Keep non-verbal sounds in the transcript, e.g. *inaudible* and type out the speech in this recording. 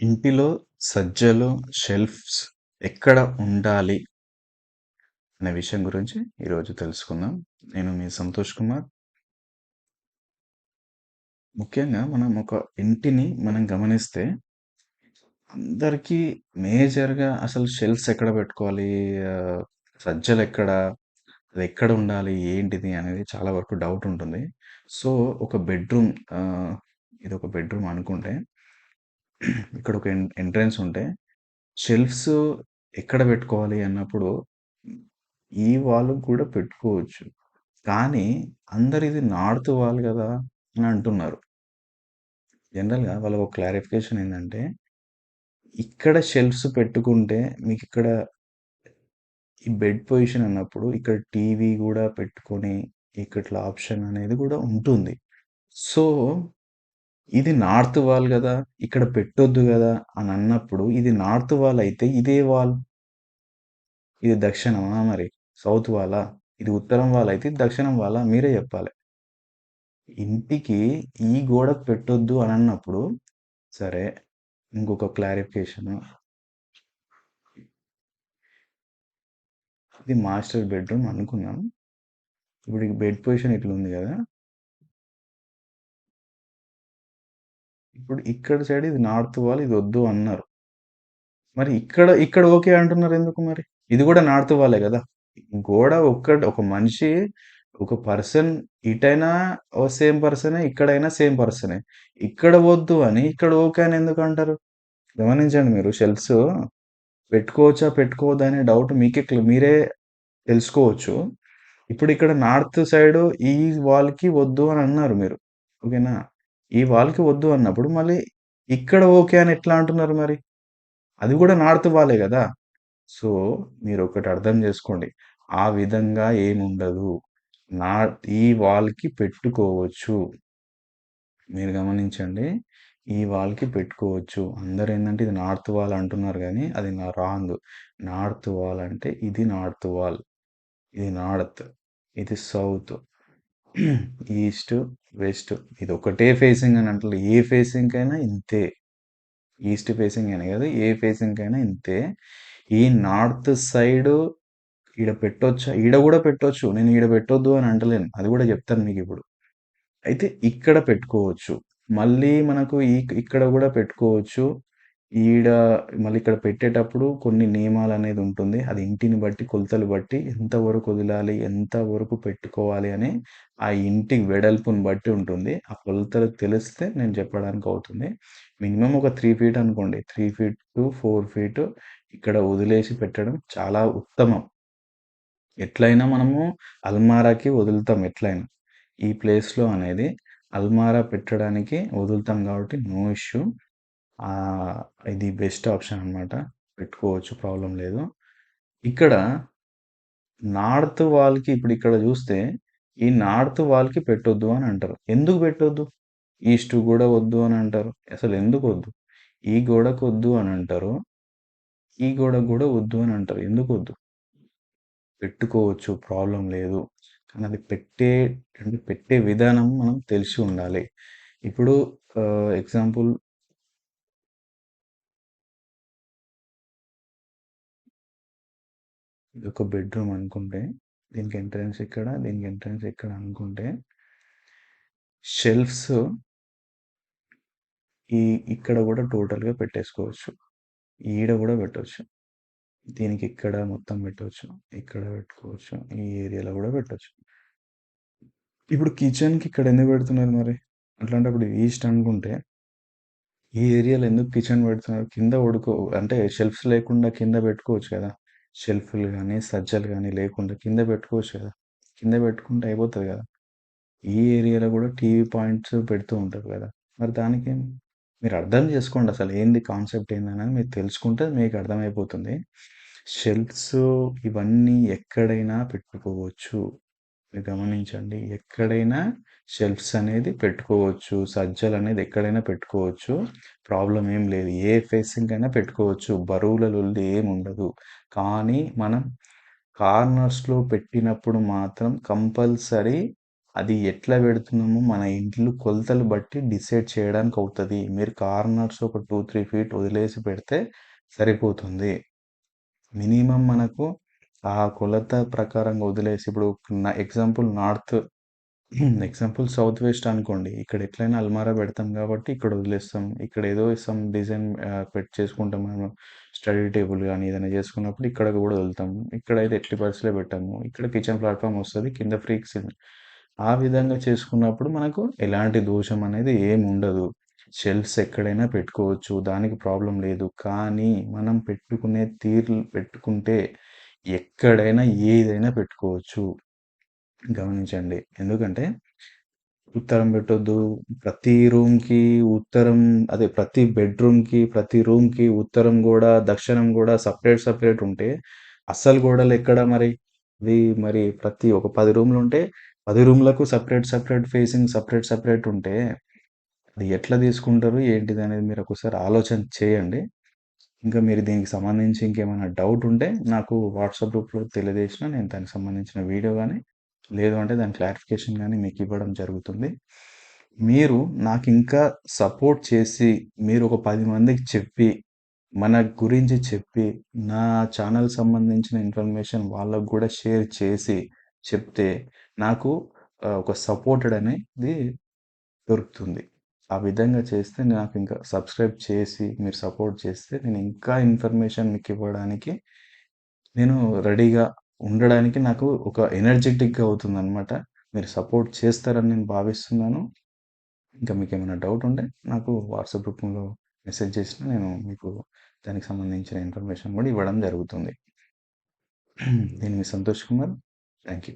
ఇంటిలో సజ్జలు, షెల్ఫ్స్ ఎక్కడ ఉండాలి? అనే విషయం గురించి ఈరోజు తెలుసుకుందాం. నేను మీ సంతోష్ కుమార్. ముఖ్యంగా మనం ఒక ఇంటిని మనం గమనిస్తే అందరికీ మేజర్‌గా అసలు షెల్ఫ్స్ ఎక్కడ పెట్టుకోవాలి? సజ్జలు ఎక్కడ అది ఎక్కడ ఉండాలి? ఏంటిది? అనేది చాలా వరకు డౌట్ ఉంటుంది. సో, ఒక బెడ్‌రూమ్ ఇది ఒక బెడ్‌రూమ్ అనుకుంటే ఇక్కడ ఒక ఎన్ ఎంట్రన్స్ ఉంటే షెల్ఫ్స్ ఎక్కడ పెట్టుకోవాలి అన్నప్పుడు ఈ వాళ్ళు కూడా పెట్టుకోవచ్చు. కానీ అందరు ఇది నాడుతూ వాళ్ళు కదా అని అంటున్నారు. జనరల్‌గా వాళ్ళ ఒక క్లారిఫికేషన్ ఏంటంటే ఇక్కడ షెల్ఫ్స్ పెట్టుకుంటే మీకు ఇక్కడ ఈ బెడ్ పొజిషన్ అన్నప్పుడు ఇక్కడ టీవీ కూడా పెట్టుకొని ఇక్కట్లా ఆప్షన్ అనేది కూడా ఉంటుంది. సో, ఇది నార్త్ వాల్ కదా ఇక్కడ పెట్టొద్దు కదా అని అన్నప్పుడు ఇది నార్త్ వాల్ అయితే ఇదే వాల్. ఇది దక్షిణమా మరి? సౌత్ వాలా? ఇది ఉత్తరం వాల్ అయితే ఇది దక్షిణం వాలా? మీరే చెప్పాలి ఇంటికి ఈ గోడకు పెట్టొద్దు అని అన్నప్పుడు సరే ఇంకొక క్లారిఫికేషను ఇది మాస్టర్ బెడ్‌రూమ్ అనుకున్నాను ఇప్పుడు బెడ్ పొజిషన్ ఎట్లుంది కదా ఇప్పుడు ఇక్కడ సైడ్ ఇది నార్త్ వాల్ ఇది వద్దు అన్నారు. మరి ఇక్కడ ఇక్కడ ఓకే అంటున్నారు ఎందుకు మరి? ఇది కూడా నార్త్ వాలే కదా గోడ ఒక్కటి ఒక మనిషి ఒక పర్సన్ ఇటైనా ఓ సేమ్ పర్సనే, ఇక్కడైనా సేమ్ పర్సనే. ఇక్కడ వద్దు అని ఇక్కడ ఓకే అని ఎందుకు అంటారు? గమనించండి మీరు షెల్ఫ్స్ పెట్టుకోవచ్చా? పెట్టుకోవద్దా? అనే డౌట్ మీకే మీరే తెలుసుకోవచ్చు. ఇప్పుడు ఇక్కడ నార్త్ సైడ్ ఈ వాల్‌కి వద్దు అని అన్నారు మీరు. ఓకేనా? ఈ వాళ్ళకి వద్దు అన్నప్పుడు మళ్ళీ ఇక్కడ ఓకే అని ఎట్లా అంటున్నారు మరి? అది కూడా నాడుతూ వాళ్ళే కదా సో, మీరు ఒకటి అర్థం చేసుకోండి ఆ విధంగా ఏముండదు. నా ఈ వాల్‌కి పెట్టుకోవచ్చు. మీరు గమనించండి. ఈ వాల్‌కి పెట్టుకోవచ్చు. అందరు ఏంటంటే ఇది నార్త్ వాల్ అంటున్నారు కానీ అది నా రాంగ్. నార్త్ వాల్ అంటే ఇది నార్త్ వాల్. ఇది నార్త్. ఇది సౌత్. ఈస్ట్, వెస్ట్ ఇది ఒకటే ఫేసింగ్ అని అంటలే. ఏ ఫేసింగ్ అయినా ఇంతే. ఈస్ట్ ఫేసింగ్ అని కాదు ఏ ఫేసింగ్ అయినా ఇంతే. ఈ నార్త్ సైడు ఈడ పెట్టొచ్చా? ఈడ కూడా పెట్టొచ్చు. నేను ఈడ పెట్టొద్దు అని అంటలేను. అది కూడా చెప్తాను మీకు ఇప్పుడు అయితే ఇక్కడ పెట్టుకోవచ్చు. మళ్ళీ మనకు ఈ ఇక్కడ కూడా పెట్టుకోవచ్చు. ఈడ మళ్ళీ ఇక్కడ పెట్టేటప్పుడు కొన్ని నియమాలు అనేది ఉంటుంది. అది ఇంటిని బట్టి, కొలతలు బట్టి ఎంత వరకు వదలాలి, ఎంత వరకు పెట్టుకోవాలి అని ఆ ఇంటి వెడల్పుని బట్టి ఉంటుంది. ఆ కొలతలు తెలిస్తే నేను చెప్పడానికి అవుతుంది. మినిమం ఒక త్రీ ఫీట్ అనుకోండి. Three feet to four feet ఇక్కడ వదిలేసి పెట్టడం చాలా ఉత్తమం. ఎట్లైనా మనము అల్మారాకి వదులుతాం ఎట్లైనా. ఈ ప్లేస్‌లో అనేది అల్మారా పెట్టడానికి వదులుతాం కాబట్టి నో ఇష్యూ. ఇది బెస్ట్ ఆప్షన్ అనమాట పెట్టుకోవచ్చు ప్రాబ్లం లేదు. ఇక్కడ నార్త్ వాల్‌కి ఇప్పుడు ఇక్కడ చూస్తే ఈ నార్త్ వాల్‌కి పెట్టొద్దు అని అంటారు. ఎందుకు పెట్టొద్దు? ఈస్ట్ కూడా వద్దు అని అంటారు. అసలు ఎందుకు వద్దు? ఈ గోడకు వద్దు అని అంటారు. ఈ గోడకు కూడా వద్దు అని అంటారు. ఎందుకు వద్దు? పెట్టుకోవచ్చు ప్రాబ్లం లేదు. కానీ అది పెట్టే అంటే పెట్టే విధానం మనం తెలిసి ఉండాలి. ఇప్పుడు ఎగ్జాంపుల్ ఇది ఒక బెడ్‌రూమ్ అనుకుంటే దీనికి ఎంట్రన్స్ ఇక్కడ, దీనికి ఎంట్రన్స్ ఇక్కడ అనుకుంటే షెల్ఫ్స్ ఈ ఇక్కడ కూడా టోటల్‌గా పెట్టేసుకోవచ్చు. ఈడ కూడా పెట్టవచ్చు దీనికి ఇక్కడ మొత్తం పెట్టవచ్చు ఇక్కడ పెట్టుకోవచ్చు. ఈ ఏరియాలో కూడా పెట్టవచ్చు ఇప్పుడు కిచెన్‌కి ఇక్కడ ఎందుకు పెడుతున్నారు మరి? అట్లాంటప్పుడు ఈస్ట్ అనుకుంటే ఈ ఏరియాలో ఎందుకు కిచెన్ పెడుతున్నారు? కింద పడుకో అంటే షెల్ఫ్స్ లేకుండా కింద పెట్టుకోవచ్చు కదా షెల్ఫ్‌లు కానీ సజ్జలు కానీ లేకుండా కింద పెట్టుకోవచ్చు కదా కింద పెట్టుకుంటే అయిపోతుంది కదా ఈ ఏరియాలో కూడా టీవీ పాయింట్స్ పెడుతూ ఉంటారు కదా మరి దానికి మీరు అర్థం చేసుకోండి అసలు ఏంది కాన్సెప్ట్ ఏందనేది మీరు తెలుసుకుంటే మీకు అర్థమైపోతుంది. షెల్ఫ్స్ ఇవన్నీ ఎక్కడైనా పెట్టుకోవచ్చు. మీరు గమనించండి. ఎక్కడైనా షెల్ఫ్స్ అనేది పెట్టుకోవచ్చు. సజ్జలు అనేది ఎక్కడైనా పెట్టుకోవచ్చు. ప్రాబ్లం ఏం లేదు. ఏ ఫేసింగ్ అయినా పెట్టుకోవచ్చు. బరువులలో లొల్లి ఏముండదు. కానీ మనం కార్నర్స్‌లో పెట్టినప్పుడు మాత్రం కంపల్సరీ అది ఎట్లా పెడుతున్నామో మన ఇంట్లో కొలతలు బట్టి డిసైడ్ చేయడానికి అవుతుంది మీరు కార్నర్స్ ఒక టూ త్రీ ఫీట్ వదిలేసి పెడితే సరిపోతుంది మినిమం మనకు ఆ కొలత ప్రకారంగా వదిలేసి ఇప్పుడు నా example north example south west అనుకోండి. ఇక్కడ ఎట్లయినా అల్మారా పెడతాం కాబట్టి ఇక్కడ వదిలేస్తాం. ఇక్కడ ఏదో సమ్ డిజైన్ పెట్టి చేసుకుంటాం మనం. స్టడీ టేబుల్ కానీ ఏదైనా చేసుకున్నప్పుడు ఇక్కడ కూడా వదులుతాం. ఇక్కడ అయితే ఎట్టి పరిస్థితిలో పెట్టాము. ఇక్కడ కిచెన్ ప్లాట్ఫామ్ వస్తుంది కింద ఫ్రీక్స్ ఆ విధంగా చేసుకున్నప్పుడు మనకు ఎలాంటి దోషం అనేది ఏమి ఉండదు. షెల్ఫ్స్ ఎక్కడైనా పెట్టుకోవచ్చు. దానికి ప్రాబ్లం లేదు. కానీ మనం పెట్టుకునే తీర్లు పెట్టుకుంటే ఎక్కడైనా ఏదైనా పెట్టుకోవచ్చు. గమనించండి. ఎందుకంటే ఉత్తరం పెట్టొద్దు. ప్రతి రూమ్కి ఉత్తరం అదే ప్రతి బెడ్రూమ్కి ప్రతి రూమ్కి ఉత్తరం కూడా దక్షిణం కూడా సపరేట్ సపరేట్ ఉంటే అస్సలు గోడలు ఎక్కడ మరి? ఇది మరి ప్రతి ఒక పది రూమ్లు ఉంటే పది రూమ్లకు separate separate facing separate separate ఉంటే అది ఎట్లా తీసుకుంటారు? ఏంటిది అనేది మీరు ఒకసారి ఆలోచన చేయండి. ఇంకా మీరు దీనికి సంబంధించి ఇంకేమైనా డౌట్ ఉంటే నాకు వాట్సాప్ గ్రూప్లో తెలియజేసిన నేను దానికి సంబంధించిన వీడియో కానీ లేదు అంటే దాని క్లారిఫికేషన్ కానీ మీకు ఇవ్వడం జరుగుతుంది. మీరు నాకు ఇంకా సపోర్ట్ చేసి మీరు ఒక పది మందికి చెప్పి మన గురించి చెప్పి నా ఛానల్ సంబంధించిన ఇన్ఫర్మేషన్ వాళ్ళకు కూడా షేర్ చేసి చెప్తే నాకు ఒక సపోర్టెడ్ అనేది దొరుకుతుంది. ఆ విధంగా చేస్తే నాకు ఇంకా సబ్స్క్రైబ్ చేసి మీరు సపోర్ట్ చేస్తే నేను ఇంకా ఇన్ఫర్మేషన్ మీకు ఇవ్వడానికి నేను రెడీగా ఉండడానికి నాకు ఒక ఎనర్జెటిక్గా అవుతుంది అనమాట మీరు సపోర్ట్ చేస్తారని నేను భావిస్తున్నాను. ఇంకా మీకు ఏమైనా డౌట్ ఉంటే నాకు వాట్సాప్ గ్రూప్లో మెసేజ్ చేసిన నేను మీకు దానికి సంబంధించిన ఇన్ఫర్మేషన్ కూడా ఇవ్వడం జరుగుతుంది. *clears throat* నేను మీ సంతోష్ కుమార్. Thank you